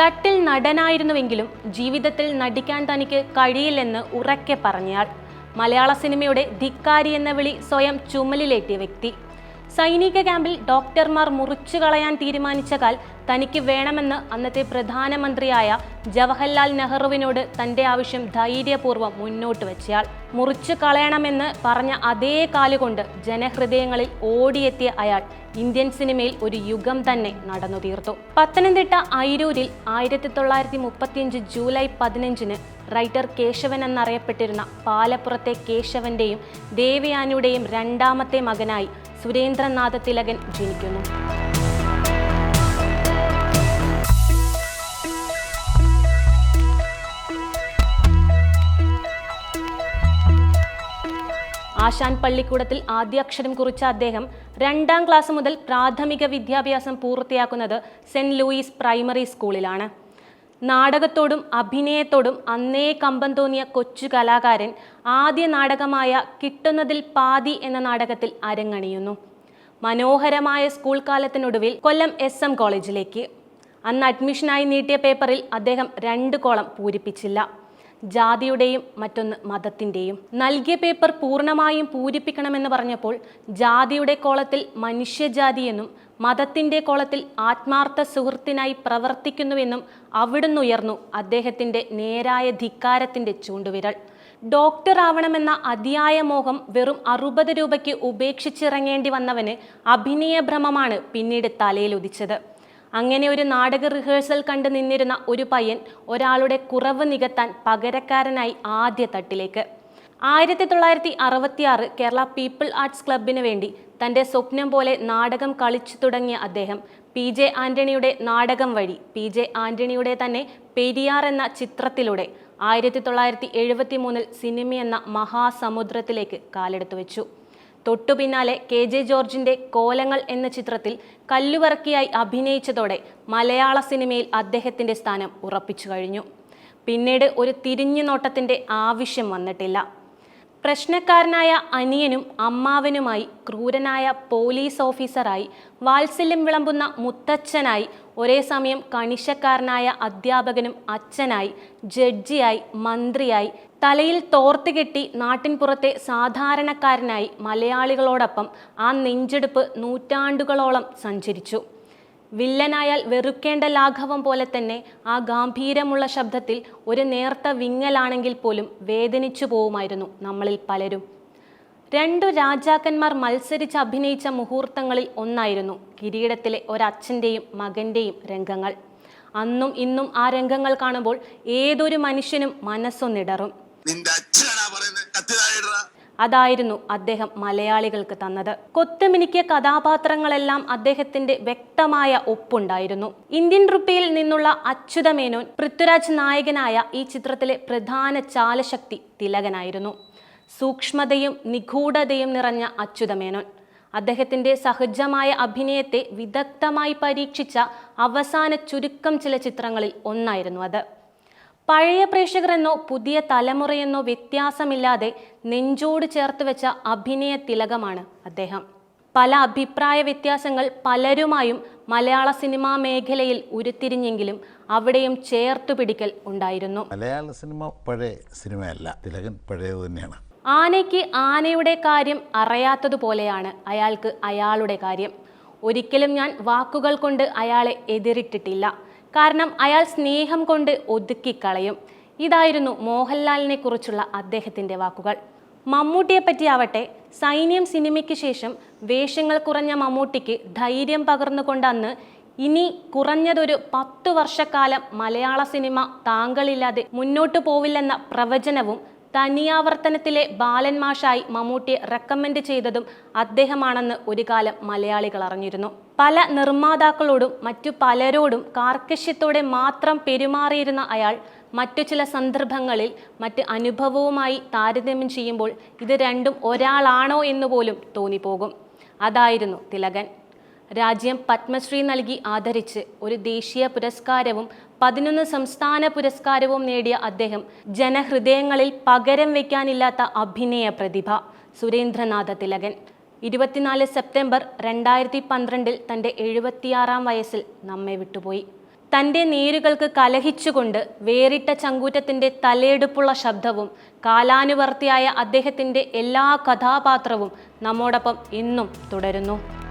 തട്ടിൽ നടനായിരുന്നുവെങ്കിലും ജീവിതത്തിൽ നടിക്കാൻ തനിക്ക് കഴിയില്ലെന്ന് ഉറക്കെ പറഞ്ഞയാൾ. മലയാള സിനിമയുടെ ധിക്കാരി എന്ന വിളി സ്വയം ചുമലിലേറ്റിയ വ്യക്തി. സൈനിക ക്യാമ്പിൽ ഡോക്ടർമാർ മുറിച്ചു കളയാൻ തീരുമാനിച്ച കാൽ തനിക്ക് വേണമെന്ന് അന്നത്തെ പ്രധാനമന്ത്രിയായ ജവഹർലാൽ നെഹ്റുവിനോട് തന്റെ ആവശ്യം ധൈര്യപൂർവം മുന്നോട്ട് വെച്ചയാൾ. മുറിച്ചു കളയണമെന്ന് പറഞ്ഞ അതേ കാലുകൊണ്ട് ജനഹൃദയങ്ങളിൽ ഓടിയെത്തിയ അയാൾ ഇന്ത്യൻ സിനിമയിൽ ഒരു യുഗം തന്നെ നടന്നു തീർത്തു പത്തനംതിട്ട ഐരൂരിൽ ആയിരത്തി തൊള്ളായിരത്തി മുപ്പത്തിയഞ്ച് ജൂലൈ പതിനഞ്ചിന് റൈറ്റർ കേശവൻ എന്നറിയപ്പെട്ടിരുന്ന പാലപ്പുറത്തെ കേശവന്റെയും ദേവയാനിയുടെയും രണ്ടാമത്തെ മകനായി സുരേന്ദ്രനാഥ തിലകൻ ജനിക്കുന്നു. ആശാൻ പള്ളിക്കൂടത്തിൽ ആദ്യാക്ഷരം കുറിച്ച അദ്ദേഹം രണ്ടാം ക്ലാസ് മുതൽ പ്രാഥമിക വിദ്യാഭ്യാസം പൂർത്തിയാക്കുന്നത് സെന്റ് ലൂയിസ് പ്രൈമറി സ്കൂളിലാണ്. നാടകത്തോടും അഭിനയത്തോടും അന്നേ കമ്പം തോന്നിയ കൊച്ചു കലാകാരൻ ആദ്യ നാടകമായ കിട്ടുന്നതിൽ പാതി എന്ന നാടകത്തിൽ അരങ്ങണിയുന്നു. മനോഹരമായ സ്കൂൾ കാലത്തിനൊടുവിൽ കൊല്ലം എസ് എം കോളേജിലേക്ക്. അന്ന് അഡ്മിഷനായി നീട്ടിയ പേപ്പറിൽ അദ്ദേഹം രണ്ട് കോളം പൂരിപ്പിച്ചില്ല. ജാതിയുടെയും മറ്റൊന്ന് മതത്തിന്റെയും. നൽകിയ പേപ്പർ പൂർണമായും പൂരിപ്പിക്കണമെന്ന് പറഞ്ഞപ്പോൾ ജാതിയുടെ കോളത്തിൽ മനുഷ്യജാതിയെന്നും മതത്തിന്റെ കോളത്തിൽ ആത്മാർത്ഥ സുഹൃത്തിനായി പ്രവർത്തിക്കുന്നുവെന്നും അവിടുന്നുയർന്നു അദ്ദേഹത്തിന്റെ നേരായ ധിക്കാരത്തിന്റെ ചൂണ്ടുവിരൽ. ഡോക്ടർ ആവണമെന്ന അതിയായ മോഹം വെറും അറുപത് രൂപയ്ക്ക് ഉപേക്ഷിച്ചിറങ്ങേണ്ടി വന്നവന് അഭിനയഭ്രമമാണ് പിന്നീട് തലയിലുദിച്ചത് അങ്ങനെ ഒരു നാടക റിഹേഴ്സൽ കണ്ടു നിന്നിരുന്ന ഒരു പയ്യൻ ഒരാളുടെ കുറവ് നികത്താൻ പകരക്കാരനായി ആദ്യ തട്ടിലേക്ക്. ആയിരത്തി തൊള്ളായിരത്തി അറുപത്തിയാറ് കേരള പീപ്പിൾ ആർട്സ് ക്ലബിന് വേണ്ടി തന്റെ സ്വപ്നം പോലെ നാടകം കളിച്ചു തുടങ്ങിയ അദ്ദേഹം പി ജെ ആന്റണിയുടെ നാടകം വഴി പി ജെ ആന്റണിയുടെ തന്നെ പെരിയാർ എന്ന ചിത്രത്തിലൂടെ ആയിരത്തി തൊള്ളായിരത്തി എഴുപത്തി മൂന്നിൽ സിനിമയെന്ന മഹാസമുദ്രത്തിലേക്ക് കാലെടുത്തു വെച്ചു. തൊട്ടു പിന്നാലെ കെ ജെ ജോർജിന്റെ കോലങ്ങൾ എന്ന ചിത്രത്തിൽ കല്ലുവറക്കിയായി അഭിനയിച്ചതോടെ മലയാള സിനിമയിൽ അദ്ദേഹത്തിന്റെ സ്ഥാനം ഉറപ്പിച്ചു കഴിഞ്ഞു. പിന്നീട് ഒരു തിരിഞ്ഞു തിരിഞ്ഞുനോട്ടത്തിന്റെ ആവശ്യം വന്നിട്ടില്ല. പ്രശ്നക്കാരനായ അനിയനും അമ്മാവനുമായി ക്രൂരനായ പോലീസ് ഓഫീസറായി വാത്സല്യം വിളമ്പുന്ന മുത്തച്ഛനായി ഒരേ സമയം കണിശക്കാരനായ അധ്യാപകനും അച്ഛനായി ജഡ്ജിയായി മന്ത്രിയായി തലയിൽ തോർത്ത് കെട്ടി നാട്ടിൻപുറത്തെ സാധാരണക്കാരനായി മലയാളികളോടൊപ്പം ആ നെഞ്ചെടുപ്പ് നൂറ്റാണ്ടുകളോളം സഞ്ചരിച്ചു. വില്ലനായാൽ വെറുക്കേണ്ട ലാഘവം പോലെ തന്നെ ആ ഗാംഭീര്യമുള്ള ശബ്ദത്തിൽ ഒരു നേർത്ത വിങ്ങലാണെങ്കിൽ പോലും വേദനിച്ചു പോവുമായിരുന്നു നമ്മളിൽ പലരും. രണ്ടു രാജാക്കന്മാർ മത്സരിച്ച് അഭിനയിച്ച മുഹൂർത്തങ്ങളിൽ ഒന്നായിരുന്നു കിരീടത്തിലെ ഒരച്ഛന്റെയും മകന്റെയും രംഗങ്ങൾ. അന്നും ഇന്നും ആ രംഗങ്ങൾ കാണുമ്പോൾ ഏതൊരു മനുഷ്യനും മനസ്സൊന്നിടറും. നിന്റെ അച്ഛനാ പറയുന്നത് കത്തി അതായിരുന്നു അദ്ദേഹം മലയാളികൾക്ക് തന്നത്. കൊത്തുമിനിക്കിയ കഥാപാത്രങ്ങളെല്ലാം അദ്ദേഹത്തിന്റെ വ്യക്തമായ ഒപ്പുണ്ടായിരുന്നു. ഇന്ത്യൻ റുപ്പിയിൽ നിന്നുള്ള അച്യുത മേനോൻ പൃഥ്വിരാജ് നായകനായ ഈ ചിത്രത്തിലെ പ്രധാന ചാലശക്തി തിലകനായിരുന്നു. സൂക്ഷ്മതയും നിഗൂഢതയും നിറഞ്ഞ അച്യുത മേനോൻ. അദ്ദേഹത്തിന്റെ സഹജമായ അഭിനയത്തെ വിദഗ്ധമായി പരീക്ഷിച്ച അവസാന ചുരുക്കം ചില ചിത്രങ്ങളിൽ ഒന്നായിരുന്നു അത്. പഴയ പ്രേക്ഷകരെന്നോ പുതിയ തലമുറയെന്നോ വ്യത്യാസമില്ലാതെ നെഞ്ചോട് ചേർത്ത് വെച്ച അഭിനയ തിലകമാണ് അദ്ദേഹം. പല അഭിപ്രായ വ്യത്യാസങ്ങൾ പലരുമായും മലയാള സിനിമാ മേഖലയിൽ ഉരുത്തിരിഞ്ഞെങ്കിലും അവിടെയും ചേർത്തുപിടിക്കൽ ഉണ്ടായിരുന്നു. മലയാള സിനിമ പഴയ സിനിമയല്ല തിലകൻ പഴയത് തന്നെയാണ്. ആനയ്ക്ക് ആനയുടെ കാര്യം അറിയാത്തതുപോലെയാണ് അയാൾക്ക് അയാളുടെ കാര്യം. ഒരിക്കലും ഞാൻ വാക്കുകൾ കൊണ്ട് അയാളെ എതിരിട്ടിട്ടില്ല. കാരണം അയാൾ സ്നേഹം കൊണ്ട് ഒതുക്കിക്കളയും. ഇതായിരുന്നു മോഹൻലാലിനെ കുറിച്ചുള്ള അദ്ദേഹത്തിന്റെ വാക്കുകൾ. മമ്മൂട്ടിയെ പറ്റിയാവട്ടെ സൈന്യം സിനിമയ്ക്ക് ശേഷം വേഷങ്ങൾ കുറഞ്ഞ മമ്മൂട്ടിക്ക് ധൈര്യം പകർന്നുകൊണ്ട് അന്ന് ഇനി കുറഞ്ഞതൊരു പത്തു വർഷക്കാലം മലയാള സിനിമ താങ്കളില്ലാതെ മുന്നോട്ടു പോവില്ലെന്ന പ്രവചനവും തനിയാവർത്തനത്തിലെ ബാലൻ മാഷായി മമ്മൂട്ടിയെ റെക്കമെൻഡ് ചെയ്തതും അദ്ദേഹമാണെന്ന് ഒരു കാലം മലയാളികൾ അറിഞ്ഞിരുന്നു. പല നിർമ്മാതാക്കളോടും മറ്റു പലരോടും കാർക്കശ്യത്തോടെ മാത്രം പെരുമാറിയിരുന്ന അയാൾ മറ്റു ചില സന്ദർഭങ്ങളിൽ മറ്റ് അനുഭവവുമായി താരതമ്യം ചെയ്യുമ്പോൾ ഇത് രണ്ടും ഒരാളാണോ എന്ന് പോലും തോന്നിപ്പോകും. അതായിരുന്നു തിലകൻ. രാജ്യം പത്മശ്രീ നൽകി ആദരിച്ച് ഒരു ദേശീയ പുരസ്കാരവും പതിനൊന്ന് സംസ്ഥാന പുരസ്കാരവും നേടിയ അദ്ദേഹം ജനഹൃദയങ്ങളിൽ പകരം വയ്ക്കാനില്ലാത്ത അഭിനയ പ്രതിഭ. സുരേന്ദ്രനാഥ തിലകൻ. ഇരുപത്തിനാല് സെപ്റ്റംബർ രണ്ടായിരത്തി പന്ത്രണ്ടിൽ തന്റെ എഴുപത്തിയാറാം വയസ്സിൽ നമ്മെ വിട്ടുപോയി. തന്റെ നേരുകൾക്ക് കലഹിച്ചുകൊണ്ട് വേറിട്ട ചങ്കൂറ്റത്തിന്റെ തലയെടുപ്പുള്ള ശബ്ദവും കാലാനുവർത്തിയായ അദ്ദേഹത്തിന്റെ എല്ലാ കഥാപാത്രവും നമ്മോടൊപ്പം ഇന്നും തുടരുന്നു.